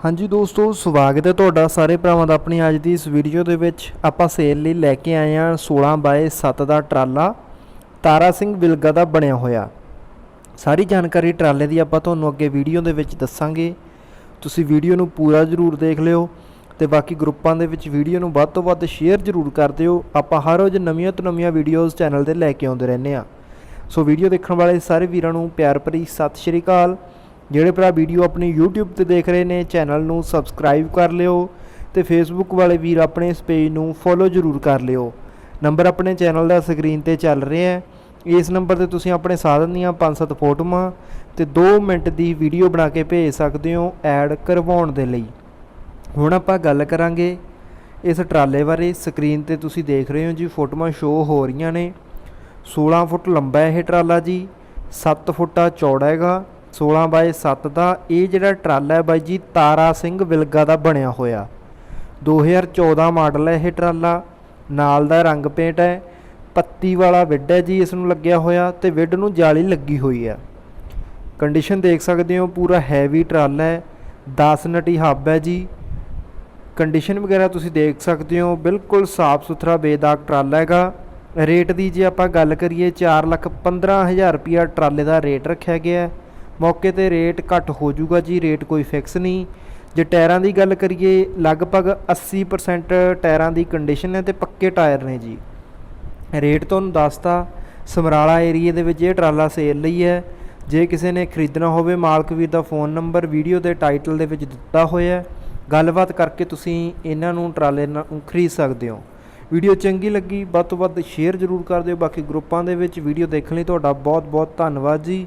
ਹਾਂਜੀ ਦੋਸਤੋ, ਸਵਾਗਤ ਹੈ ਤੁਹਾਡਾ ਸਾਰੇ ਭਰਾਵਾਂ ਦਾ ਆਪਣੀ ਅੱਜ ਦੀ ਇਸ ਵੀਡੀਓ ਦੇ ਵਿੱਚ। ਆਪਾਂ ਸੇਲ ਲਈ ਲੈ ਕੇ ਆਏ ਹਾਂ 16 ਬਾਏ 7 ਦਾ ਟਰਾਲਾ। ਤਾਰਾ ਸਿੰਘ ਵਿਲਗਾ ਦਾ ਬਣਿਆ ਹੋਇਆ। ਸਾਰੀ ਜਾਣਕਾਰੀ ਟਰਾਲੇ ਦੀ ਆਪਾਂ ਤੁਹਾਨੂੰ ਅੱਗੇ ਵੀਡੀਓ ਦੇ ਵਿੱਚ ਦੱਸਾਂਗੇ। ਤੁਸੀਂ ਵੀਡੀਓ ਨੂੰ ਪੂਰਾ ਜ਼ਰੂਰ ਦੇਖ ਲਿਓ ਤੇ ਬਾਕੀ ਗਰੁੱਪਾਂ ਦੇ ਵਿੱਚ ਵੀਡੀਓ ਨੂੰ ਵੱਧ ਤੋਂ ਵੱਧ ਸ਼ੇਅਰ ਜ਼ਰੂਰ ਕਰ ਦਿਓ। ਆਪਾਂ ਹਰ ਰੋਜ਼ ਨਵੀਆਂ ਤੋਂ ਨਵੀਆਂ ਵੀਡੀਓਜ਼ ਚੈਨਲ ਤੇ ਲੈ ਕੇ ਆਉਂਦੇ ਰਹਿੰਦੇ ਆ ਸੋ ਵੀਡੀਓ ਦੇਖਣ ਵਾਲੇ ਸਾਰੇ ਵੀਰਾਂ ਨੂੰ ਪਿਆਰ ਭਰੀ ਸਤਿ ਸ਼੍ਰੀ ਅਕਾਲ। ਜਿਹੜੇ ਭਰਾ ਵੀਡੀਓ ਆਪਣੀ YouTube ਤੇ ਦੇਖ ਰਹੇ ਨੇ ਚੈਨਲ ਨੂੰ ਸਬਸਕ੍ਰਾਈਬ ਕਰ ਲਿਓ ਤੇ Facebook ਵਾਲੇ ਵੀਰ ਆਪਣੇ ਇਸ ਪੇਜ ਨੂੰ ਫੋਲੋ ਜ਼ਰੂਰ ਕਰ ਲਿਓ। ਨੰਬਰ ਆਪਣੇ ਚੈਨਲ ਦਾ ਸਕਰੀਨ ਤੇ ਚੱਲ ਰਿਹਾ ਹੈ। ਇਸ ਨੰਬਰ ਤੇ ਤੁਸੀਂ ਆਪਣੇ ਸਾਧਨ ਦੀਆਂ 5-7 ਫੋਟੋਆਂ ਤੇ 2 ਮਿੰਟ ਦੀ ਵੀਡੀਓ ਬਣਾ ਕੇ ਭੇਜ ਸਕਦੇ ਹੋ ਐਡ ਕਰਵਾਉਣ ਦੇ ਲਈ। ਹੁਣ ਆਪਾਂ ਗੱਲ ਕਰਾਂਗੇ ਇਸ ਟਰਾਲੇ ਬਾਰੇ। ਸਕਰੀਨ ਤੇ ਤੁਸੀਂ ਦੇਖ ਰਹੇ ਹੋ ਜੀ, ਫੋਟੋਆਂ ਸ਼ੋ ਹੋ ਰਹੀਆਂ ਨੇ। 16 ਫੁੱਟ ਲੰਬਾ ਇਹ ਟਰਾਲਾ ਜੀ 7 ਫੁੱਟਾ ਚੌੜਾ ਹੈਗਾ। 16 ਬਾਏ 7 ਦਾ ਇਹ ਜਿਹੜਾ ਟਰਾਲਾ ਹੈ ਬਾਈ ਜੀ, ਤਾਰਾ ਸਿੰਘ ਵਿਲਗਾ ਦਾ ਬਣਿਆ ਹੋਇਆ। 2014 ਮਾਡਲ ਹੈ ਇਹ ਟਰਾਲਾ। ਨਾਲ ਦਾ ਰੰਗ ਪੇਂਟ ਹੈ। ਪੱਤੀ ਵਾਲਾ ਵਿੱਡ ਹੈ ਜੀ, ਇਸ ਨੂੰ ਲੱਗਿਆ ਹੋਇਆ ਤੇ ਵਿੱਡ ਨੂੰ ਜਾਲੀ ਲੱਗੀ ਹੋਈ ਹੈ। ਕੰਡੀਸ਼ਨ ਦੇਖ ਸਕਦੇ ਹੋ, ਪੂਰਾ ਹੈਵੀ ਟਰਾਲਾ ਹੈ। 10 ਨਟੀ ਹੱਬ ਹੈ ਜੀ। ਕੰਡੀਸ਼ਨ ਵਗੈਰਾ ਤੁਸੀਂ ਦੇਖ ਸਕਦੇ ਹੋ, ਬਿਲਕੁਲ ਸਾਫ਼ ਸੁਥਰਾ ਬੇਦਾਗ ਟਰਾਲਾ ਹੈਗਾ। ਰੇਟ ਦੀ ਜੇ ਆਪਾਂ ਗੱਲ ਕਰੀਏ 4 ਲੱਖ 15000 ਰੁਪਿਆ ਟਰਾਲੇ ਦਾ ਰੇਟ ਰੱਖਿਆ ਗਿਆ ਹੈ। ਮੌਕੇ ਤੇ ਰੇਟ ਘੱਟ ਹੋ ਜਾਊਗਾ ਜੀ, ਰੇਟ ਕੋਈ ਫਿਕਸ ਨਹੀਂ। ਜੇ ਟਾਇਰਾਂ ਦੀ ਗੱਲ ਕਰੀਏ, ਲਗਭਗ 80% ਟਾਇਰਾਂ ਦੀ ਕੰਡੀਸ਼ਨ ਹੈ ਤੇ ਪੱਕੇ ਟਾਇਰ ਨੇ ਜੀ। ਰੇਟ ਤੁਹਾਨੂੰ ਦੱਸਤਾ, ਸਮਰਾਲਾ ਏਰੀਏ ਦੇ ਵਿੱਚ ਇਹ ਟਰਾਲਾ ਸੇਲ ਲਈ ਹੈ। ਜੇ ਕਿਸੇ ਨੇ ਖਰੀਦਣਾ ਹੋਵੇ, ਮਾਲਕ ਵੀਰ ਦਾ ਫੋਨ ਨੰਬਰ, ਵੀਡੀਓ ਦੇ ਟਾਈਟਲ ਦੇ ਵਿੱਚ ਦਿੱਤਾ ਹੋਇਆ ਹੈ। ਗੱਲਬਾਤ ਕਰਕੇ ਤੁਸੀਂ ਇਹਨਾਂ ਨੂੰ ਟਰਾਲੇ ਨਾਲ ਖਰੀਦ ਸਕਦੇ ਹੋ। ਵੀਡੀਓ ਚੰਗੀ ਲੱਗੀ, ਵੱਧ ਤੋਂ ਵੱਧ ਸ਼ੇਅਰ ਜ਼ਰੂਰ ਕਰ ਦਿਓ। ਬਾਕੀ ਗਰੁੱਪਾਂ ਦੇ ਵਿੱਚ ਵੀਡੀਓ ਦੇਖਣ ਲਈ ਤੁਹਾਡਾ ਬਹੁਤ ਬਹੁਤ ਧੰਨਵਾਦ ਜੀ।